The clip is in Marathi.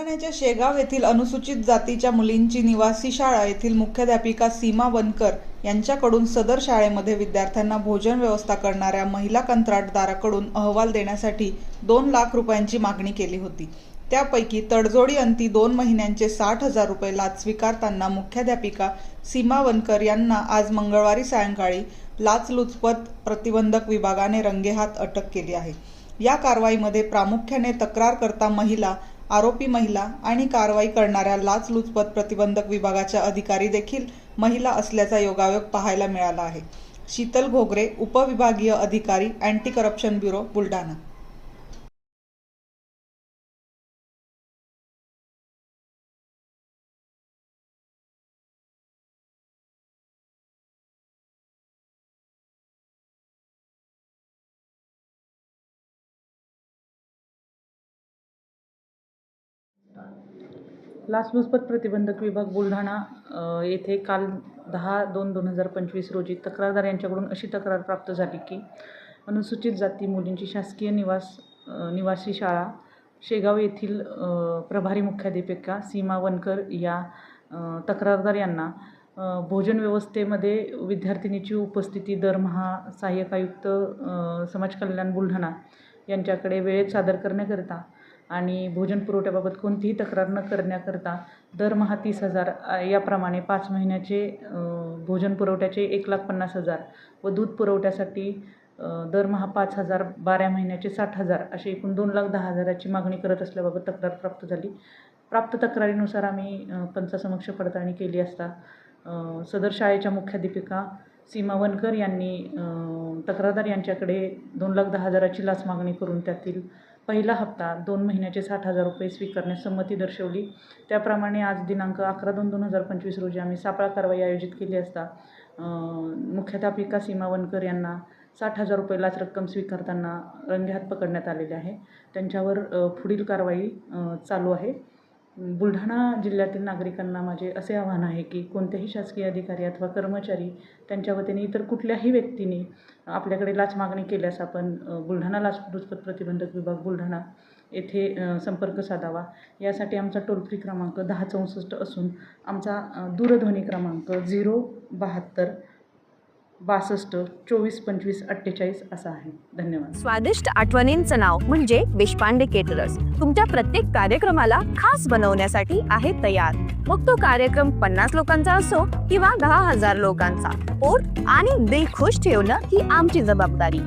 बुलढाण्याच्या शेगाव येथील अनुसूचित जातीच्या मुलींची निवासी शाळा येथील मुख्याध्यापिका सीमा वनकर यांच्याकडून सदर शाळेमध्ये विद्यार्थ्यांना भोजन व्यवस्था करणाऱ्या महिला कंत्राटदाराकडून अहवाल देण्यासाठी दोन लाख रुपयांची मागणी केली होती. त्यापैकी तडजोडी अंती दोन महिन्यांचे साठ हजार रुपये लाच स्वीकारताना मुख्याध्यापिका सीमा वनकर यांना आज मंगळवारी सायंकाळी लाचलुचपत प्रतिबंधक विभागाने रंगेहात अटक केली आहे. या कारवाईमध्ये प्रामुख्याने तक्रारकर्ता महिला आरोपी महिला आणि कारवाई करणाऱ्या लाचलुचपत प्रतिबंधक विभागाच्या अधिकारी देखील महिला असल्याचा योगायोग पाहायला मिळाला आहे. शीतल घोगरे उपविभागीय अधिकारी अँटी करप्शन ब्युरो बुलढाणा लाचलुचपत प्रतिबंधक विभाग बुलढाणा येथे काल दहा दोन दोन हजार पंचवीस रोजी तक्रारदार यांच्याकडून अशी तक्रार प्राप्त झाली की अनुसूचित जाती मुलींची शासकीय निवास निवासी शाळा शेगाव येथील प्रभारी मुख्याध्यापिका सीमा वनकर या तक्रारदार यांना भोजन व्यवस्थेमध्ये विद्यार्थिनीची उपस्थिती दरमहा सहाय्यक आयुक्त समाज कल्याण बुलढाणा यांच्याकडे वेळेत सादर करण्याकरिता आणि भोजन पुरवठ्याबाबत कोणतीही तक्रार न करण्याकरता दरमहा तीस हजार याप्रमाणे पाच महिन्याचे भोजन पुरवठ्याचे एक लाख पन्नास हजार व दूध पुरवठ्यासाठी दरमहा पाच हजार बारा महिन्याचे साठ हजार असे एकूण दोन लाख दहा हजाराची मागणी करत असल्याबाबत तक्रार प्राप्त झाली. प्राप्त तक्रारीनुसार आम्ही पंचासमक्ष पडताळणी केली असता सदर शाळेच्या मुख्याध्यापिका सीमा वनकर यांनी तक्रारदार यांच्याकडे दोन लाख दहा हजाराची लाच मागणी करून त्यातील पहिला हप्ता दोन महिन्याचे साठ हजार रुपये स्वीकारण्यास संमती दर्शवली. त्याप्रमाणे आज दिनांक अकरा दोन दोन हजार पंचवीस रोजी आम्ही सापळा कारवाई आयोजित केली असता मुख्याध्यापिका सीमा वनकर यांना साठ हजार रुपये लाच रक्कम स्वीकारताना रंगेहात पकडण्यात आलेले आहे. त्यांच्यावर पुढील कारवाई चालू आहे. बुलढाणा जिल्ह्यातील नागरिकांना माझे असे आव्हान आहे की कोणत्याही शासकीय अधिकारी अथवा कर्मचारी त्यांच्या वतीने इतर कुठल्याही व्यक्तीने आपल्याकडे लाच मागणी केल्यास आपण बुलढाणा लाचलुचपत प्रतिबंधक विभाग बुलढाणा येथे संपर्क साधावा. यासाठी आमचा टोल फ्री क्रमांक दहा चौसष्ट असून आमचा दूरध्वनी क्रमांक झिरो बहात्तर बासष्ट चोवीस पंचवीस अठ्ठेचाळीस असा आहे. धन्यवाद. स्वादिष्ट आठवणींचं नाव म्हणजे देशपांडे केटरर्स तुमच्या प्रत्येक कार्यक्रमाला खास बनवण्यासाठी आहे तयार. मग तो कार्यक्रम पन्नास लोकांचा असो किंवा दहा हजार लोकांचा. पोट आणि दिल खुश ठेवणं ही आमची जबाबदारी.